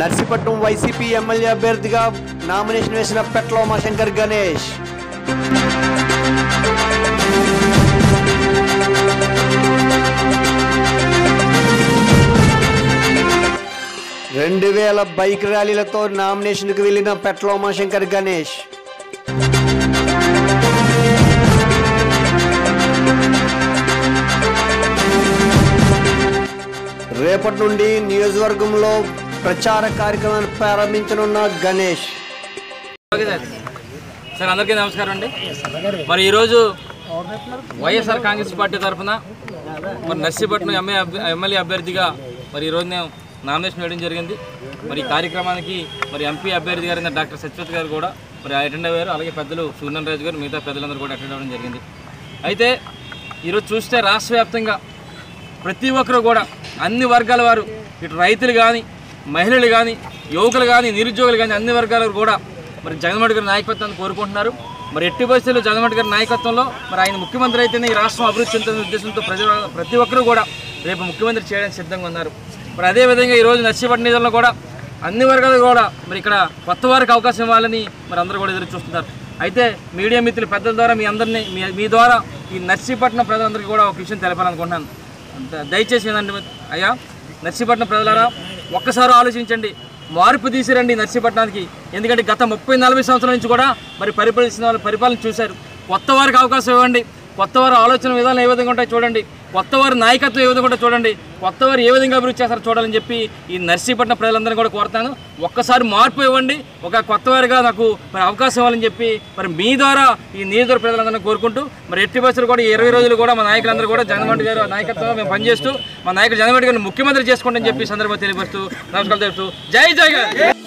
Narsipatnam YCP MLA అభ్యర్థిగా nomination వేసిన పెట్ల ఉమాశంకర్ గణేష్. రెండు వేల బైక్ ర్యాలీలతో నామినేషన్కు వెళ్ళిన పెట్ల ఉమాశంకర్ గణేష్. రేపటి నుండి నియోజకవర్గంలో ప్రచార కార్యక్రమాన్ని ప్రారంభించనున్న గణేష్. సార్ అందరికీ నమస్కారం అండి. మరి ఈరోజు వైఎస్ఆర్ కాంగ్రెస్ పార్టీ తరఫున మరి నర్సీపట్నం ఎంఏ ఎమ్మెల్యే అభ్యర్థిగా మరి ఈరోజు నేను నామినేషన్ వేయడం జరిగింది. మరి కార్యక్రమానికి మరి ఎంపీ అభ్యర్థి గారైన డాక్టర్ సత్యవతి గారు కూడా మరి అటెండ్ అయ్యారు అలాగే పెద్దలు సూర్యన్ రాజు గారు మిగతా పెద్దలందరూ కూడా అటెండ్ అవ్వడం జరిగింది. అయితే ఈరోజు చూస్తే రాష్ట్ర వ్యాప్తంగా ప్రతి ఒక్కరు కూడా అన్ని వర్గాల వారు ఇటు రైతులు కానీ మహిళలు కానీ యువకులు కానీ నిరుద్యోగులు కానీ అన్ని వర్గాల కూడా మరి జగన్మోహన్ గారి నాయకత్వాన్ని కోరుకుంటున్నారు. మరి ఎట్టి పరిస్థితుల్లో జగన్మోహన్ గారి నాయకత్వంలో మరి ఆయన ముఖ్యమంత్రి అయితేనే ఈ రాష్ట్రం అభివృద్ధి చెందుతున్న ఉద్దేశంతో ప్రజలు ప్రతి ఒక్కరూ కూడా రేపు ముఖ్యమంత్రి చేయడానికి సిద్ధంగా ఉన్నారు. మరి అదేవిధంగా ఈరోజు నర్సీపట్నం నిధులను కూడా అన్ని వర్గాలు కూడా మరి ఇక్కడ కొత్త వారికి అవకాశం ఇవ్వాలని మరి అందరూ కూడా ఎదురు చూస్తున్నారు అయితే మీడియా మిత్రులు పెద్దల ద్వారా మీ అందరినీ మీ మీ ద్వారా ఈ నర్సీపట్నం ప్రజలందరికీ కూడా ఒక విషయం తెలపాలనుకుంటున్నాను. దయచేసి ఏంటంటే అయ్యా. నర్సీపట్నం ప్రజలారా ఒక్కసారి ఆలోచించండి. మార్పు తీసిరండి నర్సీపట్నానికి. ఎందుకంటే గత ముప్పై నలభై సంవత్సరాల నుంచి కూడా మరి పరిపాలించిన వాళ్ళు పరిపాలన చూశారు. కొత్త వారికి అవకాశం ఇవ్వండి. కొత్తవారు ఆలోచన విధానం ఏ విధంగా ఉంటాయో చూడండి. కొత్తవారు నాయకత్వం ఏ విధంగా ఉంటాయో చూడండి. కొత్తవారు ఏ విధంగా అభివృద్ధి చేస్తారో చూడాలని చెప్పి ఈ నర్సీపట్నం ప్రజలందరినీ కూడా కోరుతాను ఒక్కసారి మార్పు ఇవ్వండి. ఒక కొత్తవారిగా నాకు మరి అవకాశం ఇవ్వాలని చెప్పి మరి మీ ద్వారా ఈ నియోజకవర్గ ప్రజలందరినీ కోరుకుంటూ మరి ఎట్టి బస్సులు కూడా ఇరవై రోజులు కూడా మా నాయకులందరూ కూడా జగన్మోహన్ గారు నాయకత్వంలో మేము పనిచేస్తూ మా నాయకుడు జగన్మోహన్ గారిని ముఖ్యమంత్రి చేసుకోండి అని చెప్పి సందర్భంగా తెలియపరుస్తూ నమస్కారం తెలుపుతూ జై జగన్